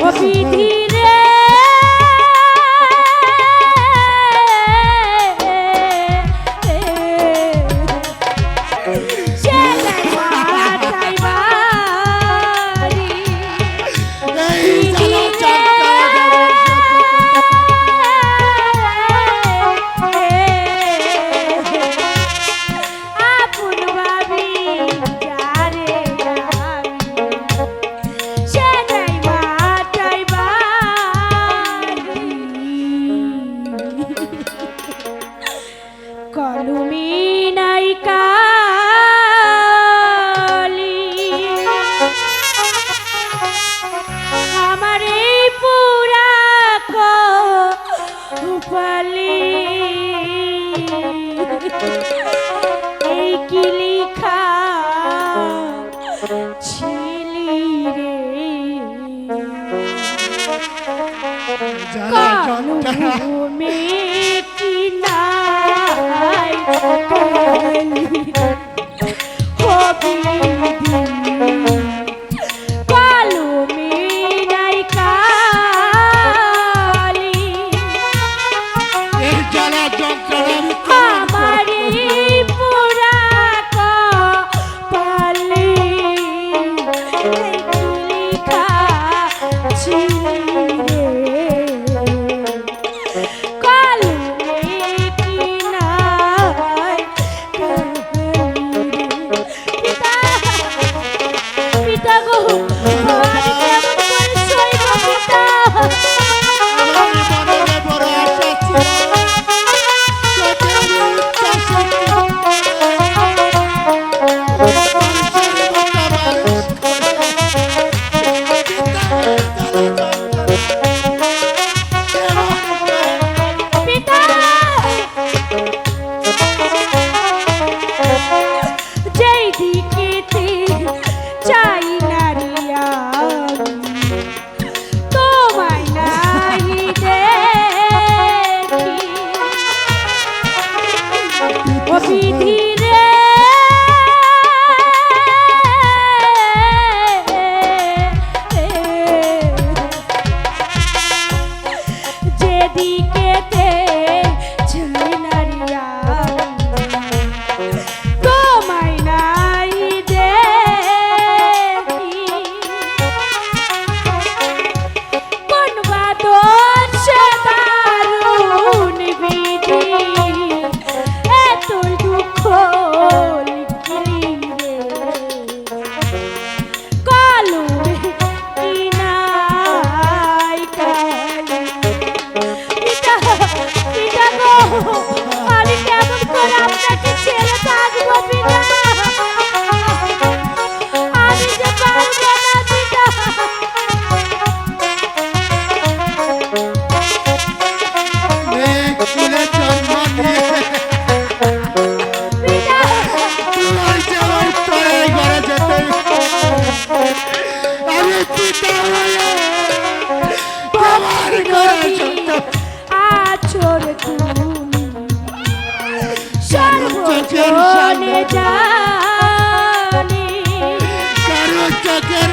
ও বিধি জ্বালা যন্ত্রণা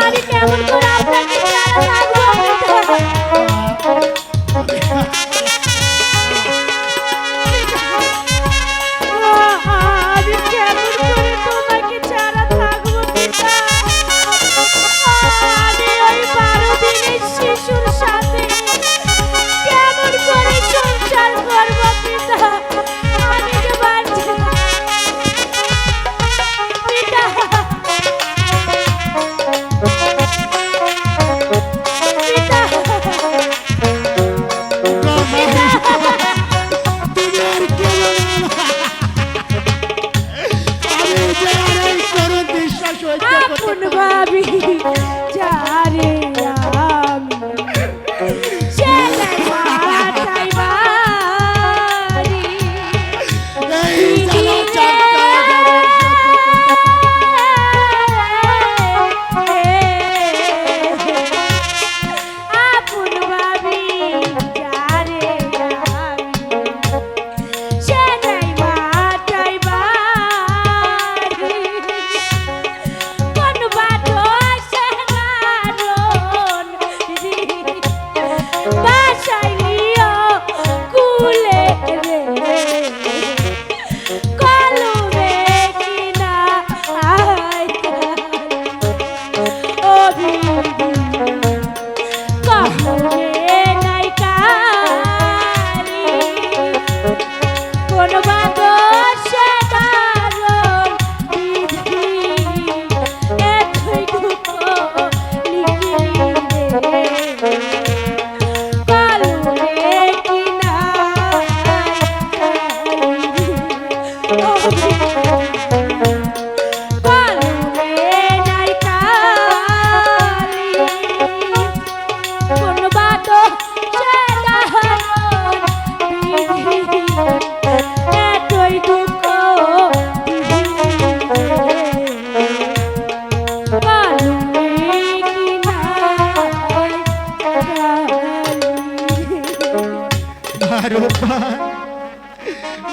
আমি কেমন করে আপনাকে ছাড়া থাকব আর করুন। আমি যে আর করুন বিশ্বাস হইতে পারি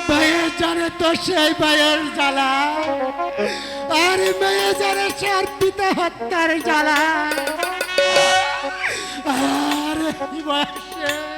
ভাইয়ের জানে তো সেই ভাইয়ের জ্বালা। আর মেয়ে জানে সার পিতা হত্যার জ্বালা। আর বয়সে?